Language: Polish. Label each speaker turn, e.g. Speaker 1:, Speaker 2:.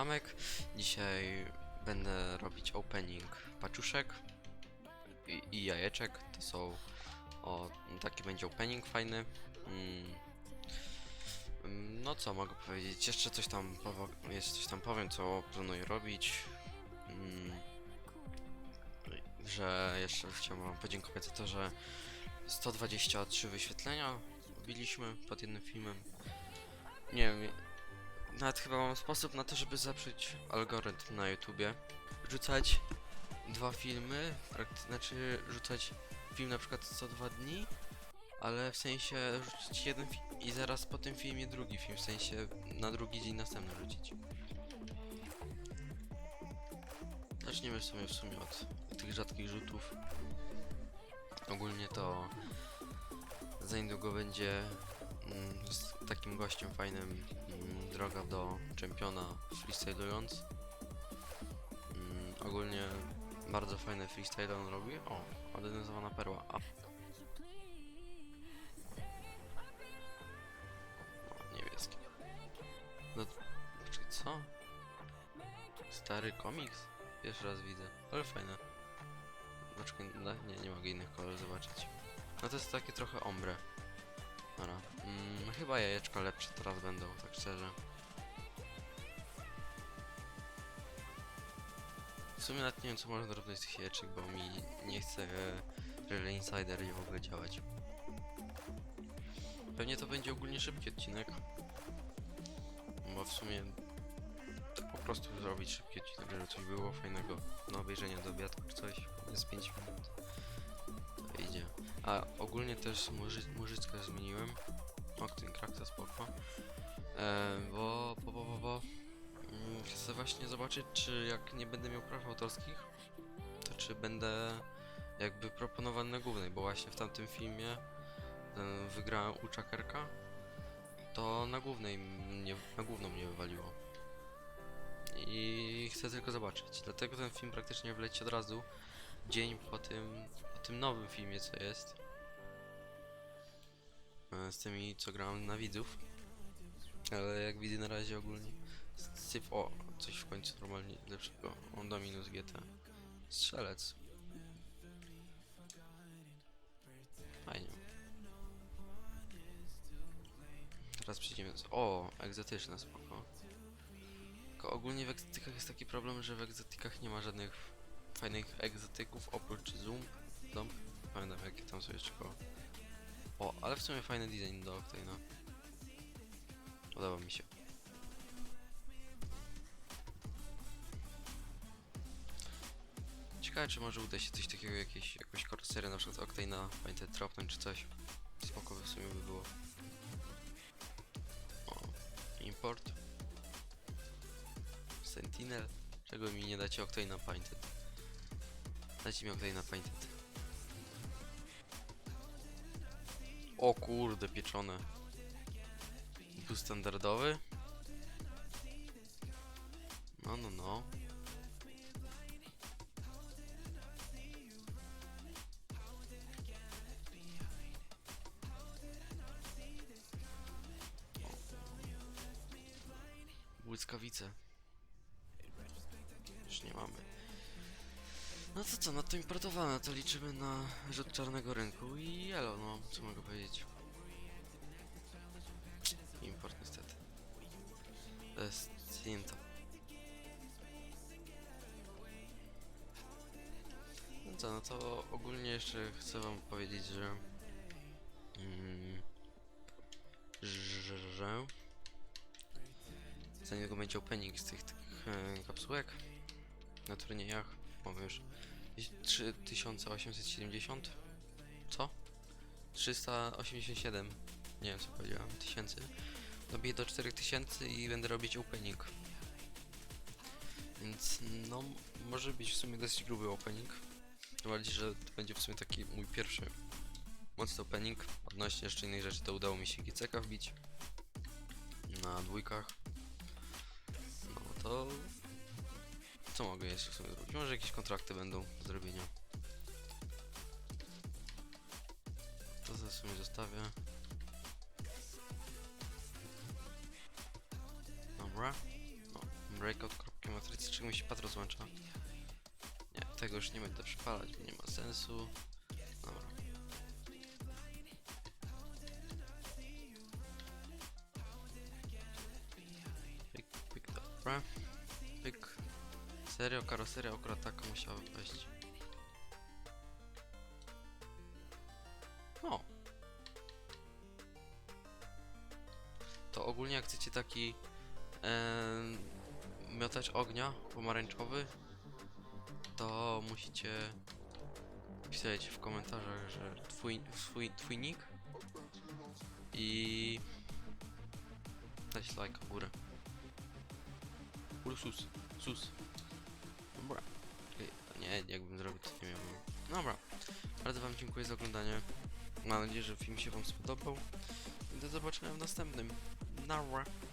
Speaker 1: Amek. Dzisiaj będę robić opening paczuszek i, i jajeczek. To są. O, taki będzie opening fajny. Mm. Mm, No co mogę powiedzieć? Jeszcze coś tam jeszcze coś tam powiem, co planuję robić. Mm. Że jeszcze chciałbym wam podziękować za to, że 123 wyświetlenia wbiliśmy pod jednym filmem. Nie wiem, nawet chyba mam sposób na to, żeby zepsuć algorytm na YouTubie. Rzucać dwa filmy, znaczy rzucać film na przykład co dwa dni, ale w sensie rzucić jeden film i zaraz po tym filmie drugi film, w sensie na drugi dzień następny rzucić. Zaczniemy w sumie w sumie od tych rzadkich rzutów. Ogólnie to za niedługo będzie z takim gościem fajnym mm, droga do czempiona freestylując. Mm, ogólnie bardzo fajne freestyle on robi. O, modernizowana perła. A. O, niebieski. No, czy co? Stary komiks? Pierwszy raz widzę, ale fajne. Poczekaj, no, nie, nie mogę innych kolorów zobaczyć. No to jest takie trochę ombre. Dobra. Mm, chyba jajeczka lepsze teraz będą, tak szczerze. W sumie nawet nie wiem co można robić z tych jajeczek, bo mi nie chce Real Insider i w ogóle działać. Pewnie to będzie ogólnie szybki odcinek. Bo w sumie tak po prostu zrobić szybki odcinek, żeby coś było fajnego na obejrzenie do obiadku czy coś. Z 5 minut. A ogólnie też muży, muzykę zmieniłem. O, ten krak to spoko. E, bo, bo, bo, bo, bo mm, chcę właśnie zobaczyć, czy jak nie będę miał praw autorskich, to czy będę jakby proponowany na głównej, bo właśnie w tamtym filmie ten wygrałem u Czakerka, to na głównej mnie, na główną mnie wywaliło. I chcę tylko zobaczyć. Dlatego ten film praktycznie wleci od razu dzień po tym, po tym nowym filmie, co jest. E, Z tymi, co grałem na widzów. Ale jak widzę na razie ogólnie. Syf, o, coś w końcu normalnie lepszego. On Dominus GT. Strzelec. Fajnie. Teraz przejdziemy z... O, egzotyczne, spoko. Tylko ogólnie w egzotykach jest taki problem, że w egzotykach nie ma żadnych fajnych egzotyków oprócz Zoom. Dom. Pamiętam jakie tam są jeszcze koło. O, ale w sumie fajny design do Octane'a. Podoba mi się. Ciekawe czy może uda się coś takiego, jakieś, jakąś koroserię na przykład Octane'a, Painted Dropnąć czy coś. Spoko w sumie by było. O, import. Sentinel. Czego mi nie dacie Octane'a Painted? Dajcie mi Octane'a Painted. O kurde, pieczone. Tu standardowy? No, no, no. Błyskawice. Już nie mamy. No to co, no to importowane, to liczymy na rzut czarnego rynku i elo, no, co mogę powiedzieć. Import niestety. To jest Cinta. No co, no to ogólnie jeszcze chcę wam powiedzieć, że... Mm, że... że za niego będzie opening z tych, tych e, kapsułek na turniejach. Mamy już 3870. Co? 387. Nie wiem co powiedziałem. Tysięcy. Dobiję do 4000 i będę robić opening. Więc no, może być w sumie dosyć gruby opening. Tym bardziej, że to będzie w sumie taki mój pierwszy mocny opening. Odnośnie jeszcze innej rzeczy, to udało mi się GCK wbić na dwójkach. No to co mogę jeszcze w sumie zrobić? Może jakieś kontrakty będą do zrobienia. To w sumie zostawię. Dobra. No, breakout kropki matrycy, czego mi się pad rozłącza. Nie, tego już nie będę przypalać, nie ma sensu. Dobra. Pyk, pyk, dobra. Serio, karoseria akurat taka musiała wejść. No. To ogólnie jak chcecie taki miotacz ognia pomarańczowy, to musicie pisać w komentarzach, że twój, swój, twój nick i dać lajka w górę. Kurde, sus, Nie, jakbym zrobił to nie miałbym. Dobra. Bardzo wam dziękuję za oglądanie. Mam nadzieję, że film się wam spodobał. I do zobaczenia w następnym. Nara.